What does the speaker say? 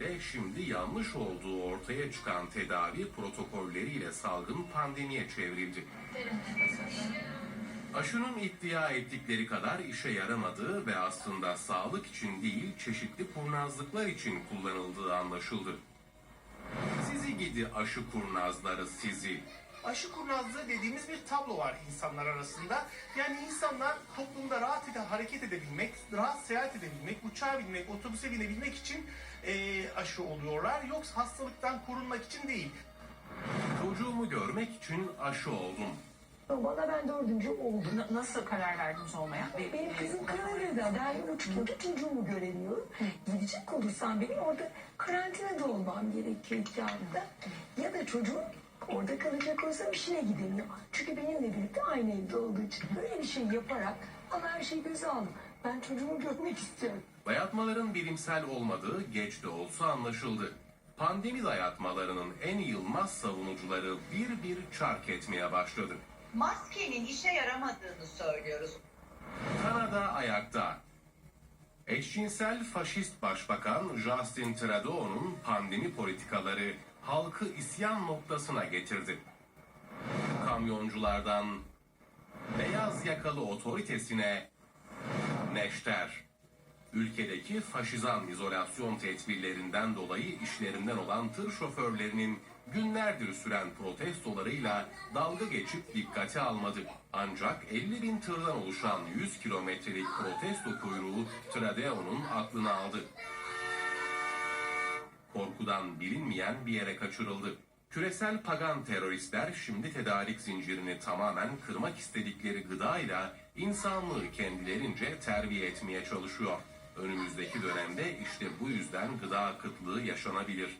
nedenle şimdi yanlış olduğu ortaya çıkan tedavi protokolleriyle salgın pandemiye çevrildi. Aşının iddia ettikleri kadar işe yaramadığı ve aslında sağlık için değil çeşitli kurnazlıklar için kullanıldığı anlaşıldı. Sizi gidi aşı kurnazları sizi. Aşı kurnazlığı dediğimiz bir tablo var insanlar arasında. Yani insanlar toplumda rahat ede, hareket edebilmek, rahat seyahat edebilmek, uçağa binmek, otobüse binebilmek için eee, aşı oluyorlar. Yoksa hastalıktan korunmak için değil. Çocuğumu görmek için aşı oldum. Bana ben dördüncü oldum. Na- nasıl karar verdiniz olmaya? Bir- Benim bir- kızım Kanada'da. Ben üç yıldır çocuğumu göremiyorum. Gidecek olursam benim orada karantinada olmam gerekiyor iki hafta. Ya da çocuğum orada kalacak olsam işine gidemiyor. Çünkü benimle birlikte aynı evde olduğu için böyle bir şey yaparak bana her şeyi göze aldım. Ben çocuğumu görmek istiyorum. Dayatmaların bilimsel olmadığı geç de olsa anlaşıldı. Pandemi dayatmalarının en yılmaz savunucuları bir bir çark etmeye başladı. maskenin işe yaramadığını söylüyoruz. Kanada ayakta. Eşcinsel faşist başbakan Justin Trudeau'nun pandemi politikaları halkı isyan noktasına getirdi. Kamyonculardan beyaz yakalı otoritesine neşter. Ülkedeki faşizan izolasyon tedbirlerinden dolayı işlerinden olan tır şoförlerinin günlerdir süren protestolarıyla dalga geçip dikkate almadı. Ancak 50 bin tırdan oluşan 100 kilometrelik protesto kuyruğu Trudeau'nun aklını aldı. Korkudan bilinmeyen bir yere kaçırıldı. Küresel pagan teröristler şimdi tedarik zincirini tamamen kırmak istedikleri gıdayla insanlığı kendilerince terbiye etmeye çalışıyor. Önümüzdeki dönemde işte bu yüzden gıda kıtlığı yaşanabilir.